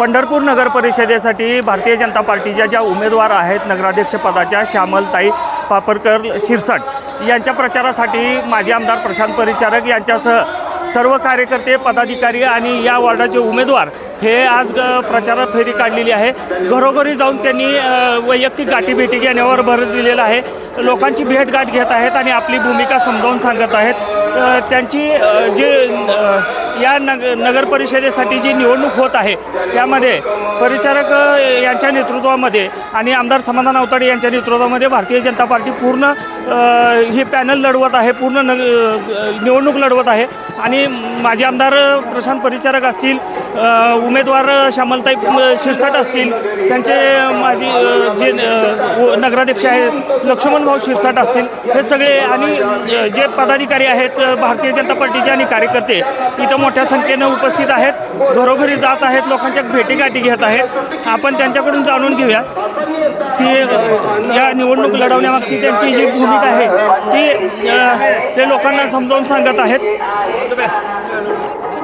पंढरपूर नगर परिषदेसाठी भारतीय जनता पार्टीच्या ज्या उमेदवार आहेत नगराध्यक्षपदाच्या श्यामलताई पापरकर शिरसाट यांच्या प्रचारासाठी माजी आमदार प्रशांत परिचारक यांच्यासह सर्व कार्यकर्ते पदाधिकारी आणि या वॉर्डाचे उमेदवार हे आज ग- प्रचारात फेरी काढलेली आहे. घरोघरी जाऊन त्यांनी वैयक्तिक गाठीभेटी घेण्यावर भर दिलेला आहे. लोकांची भेटगाठ घेत आहेत आणि आपली भूमिका समजावून सांगत आहेत. त्यांची जे या नग नगर परिषदेसाठी जी निवडणूक होत आहे त्यामध्ये परिचारक यांच्या नेतृत्वामध्ये आणि आमदार समाधान अवताडे यांच्या नेतृत्वामध्ये भारतीय जनता पार्टी पूर्ण ही पॅनल लढवत आहे पूर्ण न निवडणूक लढवत आहे. आणि माजी आमदार प्रशांत परिचारक असतील उमेदवार श्यामलताई शिरसाट असतील त्यांचे माझी जे व- नगराध्यक्ष आहेत लक्ष्मण भाऊ शिरसाट असतील हे सगळे आणि जे पदाधिकारी आहेत भारतीय जनता पार्टीचे आणि कार्यकर्ते इथं मोठ्या संख्येनं उपस्थित आहेत. घरोघरी जात आहेत लोकांच्या भेटीगाठी घेत आहेत. आपण त्यांच्याकडून जाणून घेऊया की या निवडणूक लढवण्यामागची त्यांची जी भूमिका आहे. ती अ, ते लोकांना समजावून सांगत आहेत.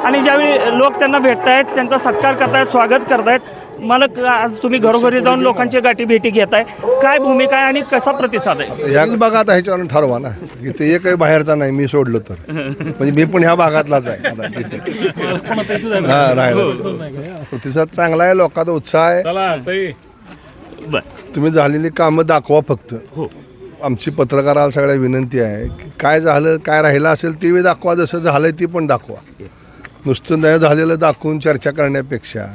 आणि ज्यावेळी लोक त्यांना भेटत आहेत त्यांचा सत्कार करतायत स्वागत करतायत मला क- आज तुम्ही घरोघरी जाऊन लोकांची गाठी भेटी घेताय. काय भूमिका आहे आणि कसा प्रतिसाद आहे? याच भागात आता ह्याच्यावरून ठरवा ना. इथे एकही बाहेरचा नाही मी सोडलो तर. म्हणजे मी पण ह्या भागातलाच आहे. आता इथे. हा राहिला प्रतिसाद चांगला आहे लोकांचा उत्साह आहे. बर तुम्ही झालेली कामं दाखवा फक्त. हो. आमची पत्रकाराला सगळ्या विनंती आहे की काय झालं काय राहिलं असेल ते बी दाखवा जसं झालंय ती पण दाखवा. नुसतं नाही झालेलं दाखवून चर्चा करण्यापेक्षा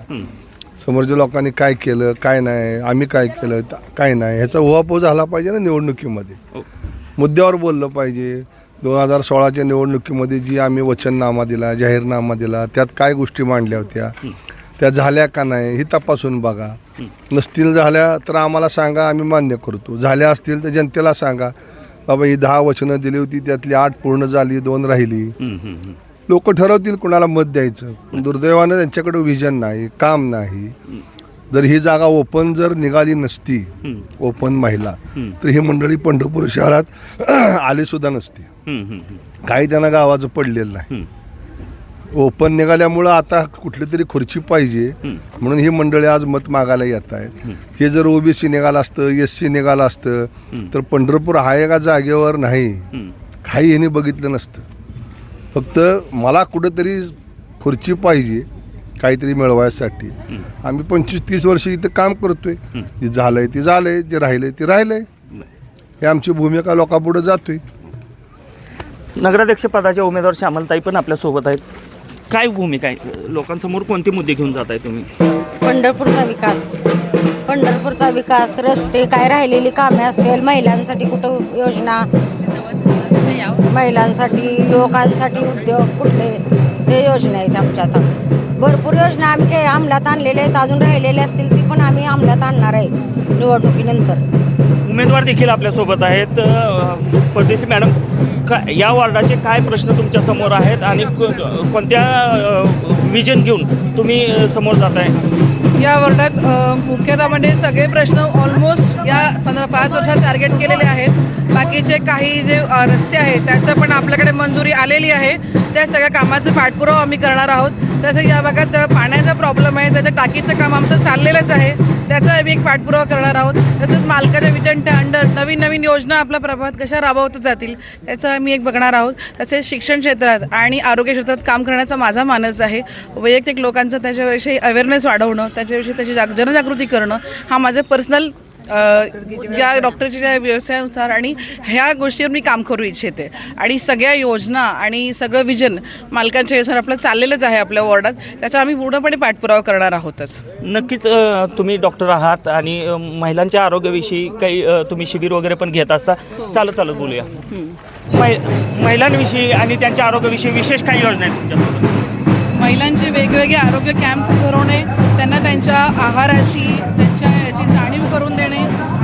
समोरच्या लोकांनी काय केलं काय नाही आम्ही काय केलं काय नाही ह्याचा उहापोह झाला पाहिजे ना निवडणुकीमध्ये. हो. मुद्द्यावर बोललं पाहिजे. दोन हजार सोळाच्या निवडणुकीमध्ये जी आम्ही वचननामा दिला जाहीरनामा दिला त्यात काय गोष्टी मांडल्या होत्या? त्या झाल्या का नाही ही तपासून बघा. नसतील झाल्या तर आम्हाला सांगा आम्ही मान्य करतो. झाल्या असतील तर जनतेला सांगा बाबा ही दहा वचनं दिली होती त्यातली आठ पूर्ण झाली दोन राहिली. लोक ठरवतील कुणाला मत द्यायचं. दुर्दैवानं त्यांच्याकडे विजन नाही काम नाही. जर ही जागा ओपन जर निघाली नसती ओपन महिला. तर ही मंडळी पंढरपूर शहरात आली सुद्धा नसती. काही त्यांना गावाचं पडलेलं नाही. ओपन निघाल्यामुळं आता कुठली तरी खुर्ची पाहिजे. म्हणून ही मंडळी आज मत मागायला येत आहेत. हे जर ओबीसी निघालं असतं एस सी निघालं असतं तर पंढरपूर आहे का जागेवर नाही. काही यांनी बघितलं नसतं. फक्त मला कुठंतरी खुर्ची पाहिजे काहीतरी मिळवायसाठी. आम्ही पंचवीस तीस वर्ष इथं काम करतोय. जे झालंय ते झालंय जे राहिलंय ते राहिलंय. हे आमची भूमिका लोकांपुढे जातोय. नगराध्यक्ष पदाच्या उमेदवार श्यामलताई पण आपल्यासोबत आहेत. काय भूमिका आहे? लोकांसमोर कोणते मुद्दे घेऊन जात आहे तुम्ही? पंढरपूरचा विकास. पंढरपूरचा विकास रस्ते काय राहिलेली कामे असतील महिलांसाठी कुठं योजना? महिलांसाठी युवकांसाठी उद्योग कुठले? ते योजना आहेत आमच्या आता. भरपूर योजना आम्ही काही अंमलात आणलेल्या आहेत. अजून राहिलेल्या असतील ती पण आम्ही अंमलात आणणार आहे निवडणुकीनंतर. उमेदवार देखील आपल्यासोबत आहेत. अ, परदेशी मॅडम का या वॉर्डाचे काय प्रश्न तुमच्यासमोर आहेत आणि को- कोणत्या विजन घेऊन तुम्ही अ, समोर जात आहे या वर्गात मुख्यतः म्हणजे सगळे प्रश्न ऑलमोस्ट या पंधरा पाच वर्षात टार्गेट केलेले आहेत. बाकीचे काही जे रस्ते आहेत त्याचं पण आपल्याकडे मंजुरी आलेली आहे. त्या सगळ्या कामाचं पाठपुरावा आम्ही करणार आहोत. तसं या भागात अ, पाण्याचा प्रॉब्लेम आहे त्याचं टाकीचं काम आमचं चाललेलंच आहे. त्याचा आम्ही एक पाठपुरावा करणार आहोत. तसंच मालकाच्या वितंट्या अंडर नवीन नवीन योजना आपल्या प्रभावात कशा राबवत जातील त्याचं आम्ही एक बघणार आहोत. तसेच शिक्षण क्षेत्रात आणि आरोग्य क्षेत्रात काम करण्याचा माझा मानस आहे. वैयक्तिक लोकांचं त्याच्याविषयी अवेअरनेस वाढवणं त्या त्याच्याविषयी त्याची जाग जनजागृती करणं हा माझं पर्सनल या डॉक्टरच्या व्यवसायानुसार आणि ह्या गोष्टीवर मी काम करू इच्छिते. आणि सगळ्या योजना आणि सगळं विजन मालकांच्या योजना आपलं चाललेलंच आहे आपल्या वॉर्डात. त्याचा आम्ही पूर्णपणे पाठपुरावा करणार आहोतच. नक्कीच तुम्ही डॉक्टर आहात आणि महिलांच्या आरोग्याविषयी काही तुम्ही शिबिर वगैरे पण घेत असता. चालत चालत बोलूया. महिलांविषयी आणि त्यांच्या आरोग्याविषयी विशेष काही योजना आहेत तुमच्यासोबत? महिलांचे वेगवेगळे आरोग्य कॅम्प्स भरवणे त्यांना त्यांच्या आहाराची त्यांच्या याची जाणीव करून देणे.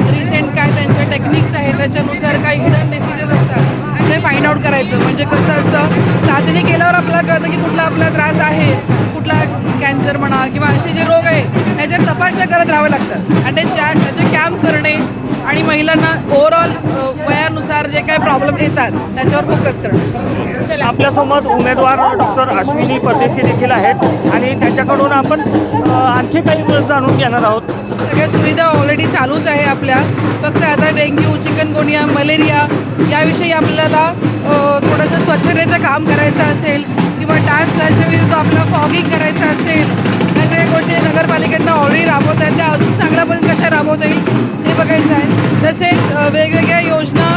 रिसेंट काय त्यांच्या टेक्निक्स आहेत त्याच्यानुसार काही हिडन डिसिजेस असतात. ते फाईंड आउट करायचं. म्हणजे कसं असतं चाचणी केल्यावर आपल्याला कळतं की कुठला आपला त्रास आहे. कुठला कॅन्सर म्हणा किंवा असे जे रोग आहे ह्याच्यात तपासण्या करत राहावं लागतं आणि त्याच्या त्याचे कॅम्प करणे आणि महिलांना ओव्हरऑल वयानुसार जे काय प्रॉब्लेम येतात त्याच्यावर फोकस करणं. आपल्यासोबत उमेदवार डॉक्टर अश्विनी परदेशी देखील आहेत आणि त्यांच्याकडून आपण आणखी काही जाणून घेणार आहोत. सगळ्या सुविधा ऑलरेडी चालूच आहे आपल्या. फक्त आता डेंग्यू चिकनगोनिया मलेरिया याविषयी आपल्याला थोडंसं स्वच्छतेचं काम करायचं असेल किंवा डासच्या विरुद्ध आपल्याला फॉगिंग करायचं असेल या गोष्टी नगरपालिकेनं ऑलरेडी राबवत आहेत. त्या अजून चांगल्या पण कशा राबवता येईल ते बघायचं आहे. तसेच वेगवेगळ्या योजना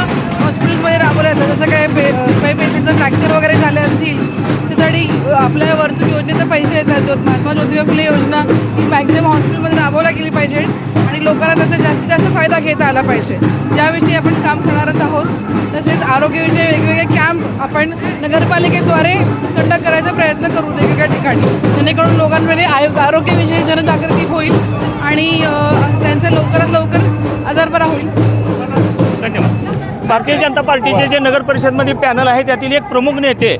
हॉस्पिटलमध्ये राबवल्या जातात. जसं काय पे काही पेशंटचं फ्रॅक्चर वगैरे झाले असतील त्यासाठी आपल्या वरतून योजनेचे पैसे येतात. जो महात्मा ज्योतिबा फुले योजना ही मॅक्झिमम हॉस्पिटलमध्ये राबवल्या गेली पाहिजे आणि लोकांना त्याचा जास्तीत जास्त फायदा घेता आला पाहिजे. याविषयी आपण काम करणारच आहोत. तसेच आरोग्यविषयी वेगवेगळे कॅम्प आपण नगरपालिकेद्वारे कंडक्ट करायचा प्रयत्न करू वेगवेगळ्या ठिकाणी. जेणेकरून लोकांमध्ये आयो आरोग्यविषयी जनजागृती होईल आणि त्यांचा लवकरात लवकर आजार बरा होईल. धन्यवाद. भारतीय जनता पार्टीचे जे नगर परिषदमध्ये पॅनल आहे त्यातील एक प्रमुख नेते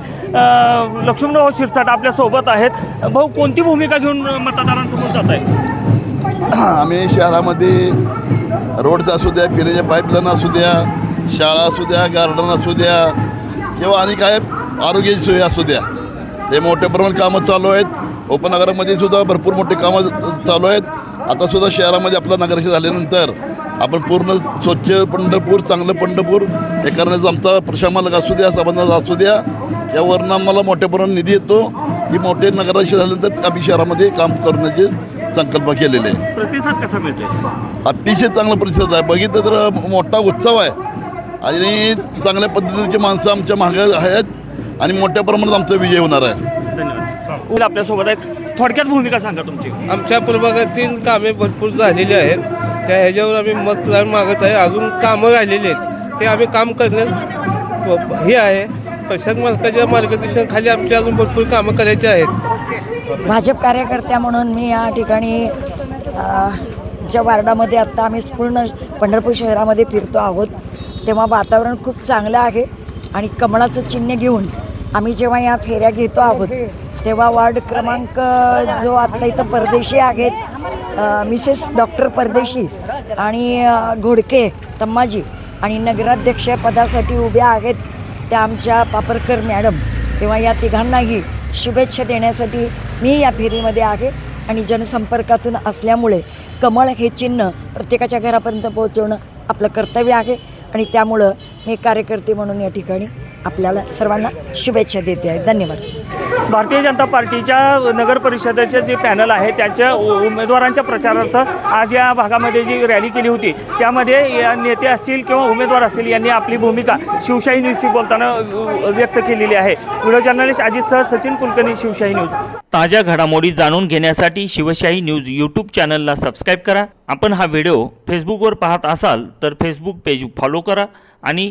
लक्ष्मणराव शिरसाट आपल्यासोबत आहेत. भाऊ कोणती भूमिका घेऊन मतदारांसमोर जात आहे आम्ही शहरामध्ये रोडचं असू द्या पिण्याच्या पाईपलाईन असू द्या शाळा असू द्या गार्डन असू द्या किंवा आणि काय आरोग्याची सोयी असू द्या. ते मोठ्या प्रमाणात कामं चालू आहेत. उपनगरामध्ये सुद्धा भरपूर मोठी कामं चालू आहेत. आता सुद्धा शहरामध्ये आपला नगराध्यक्ष झाल्यानंतर आपण पूर्ण स्वच्छ पंढरपूर चांगलं पंढरपूर हे करण्याचा आमचा प्रशामालक असू द्या संबंधाचा असू द्या. यावरनं आम्हाला मोठ्या प्रमाणात निधी येतो. ती मोठे नगराध्यक्ष झाल्यानंतर आम्ही शहरामध्ये काम करण्याचे संकल्प केलेले आहे. प्रतिसाद कसा मिळतोय? अतिशय चांगला प्रतिसाद आहे. बघितलं तर मोठा उत्सव आहे. आणि चांगल्या पद्धतीची माणसं आमच्या मागे आहेत. आणि मोठ्या प्रमाणात आमचा विजय होणार आहे. आपल्यासोबत आहेत. थोडक्यात भूमिका सांगा तुमची. आमच्या प्रभागातील कामे भरपूर झालेली आहेत. त्या ह्याच्यावर आम्ही मतदान मागत आहे. अजून कामं राहिलेली आहेत. ते आम्ही काम करण्यास हे आहे. प्रशांत मालकाच्या मार्गदर्शनाखाली आमची अजून भरपूर कामं करायची आहेत. भाजप कार्यकर्त्या म्हणून मी या ठिकाणी ज्या वार्डामध्ये आत्ता आम्ही पूर्ण पंढरपूर शहरामध्ये फिरतो आहोत तेव्हा वातावरण खूप चांगलं आहे आणि कमळाचं चिन्ह घेऊन आम्ही जेव्हा या फेऱ्या घेतो आहोत तेव्हा वार्ड क्रमांक जो आत्ता इथं परदेशी आहेत मिसेस डॉक्टर परदेशी आणि घोडके तम्माजी आणि नगराध्यक्ष पदासाठी उभ्या आहेत त्या आमच्या पापरकर मॅडम. तेव्हा या तिघांनाही शुभेच्छा देण्यासाठी मी या फेरीमध्ये आहे आणि जनसंपर्कातून असल्यामुळे कमळ हे चिन्ह प्रत्येकाच्या घरापर्यंत पोहोचवणं आपलं कर्तव्य आहे आणि त्यामुळं मी कार्यकर्ते म्हणून या ठिकाणी आपल्याला सर्वांना शुभेच्छा देते आहे. धन्यवाद. भारतीय जनता पार्टीच्या नगर परिषदेचे जे पॅनल आहे त्यांच्या उमेदवारांच्या प्रचारार्थ आज या भागामध्ये जी रॅली केली होती त्यामध्ये या नेते असतील किंवा उमेदवार असतील यांनी आपली भूमिका शिवशाही न्यूजशी बोलताना व्यक्त केलेली आहे. व्हिडिओ जर्नलिस्ट अजितसह सचिन कुलकर्णी शिवशाही न्यूज. ताज्या घडामोडी जाणून घेण्यासाठी शिवशाही न्यूज यूट्यूब चॅनलला सबस्क्राईब करा. आपण हा व्हिडिओ फेसबुकवर पाहत असाल तर फेसबुक पेज फॉलो करा आणि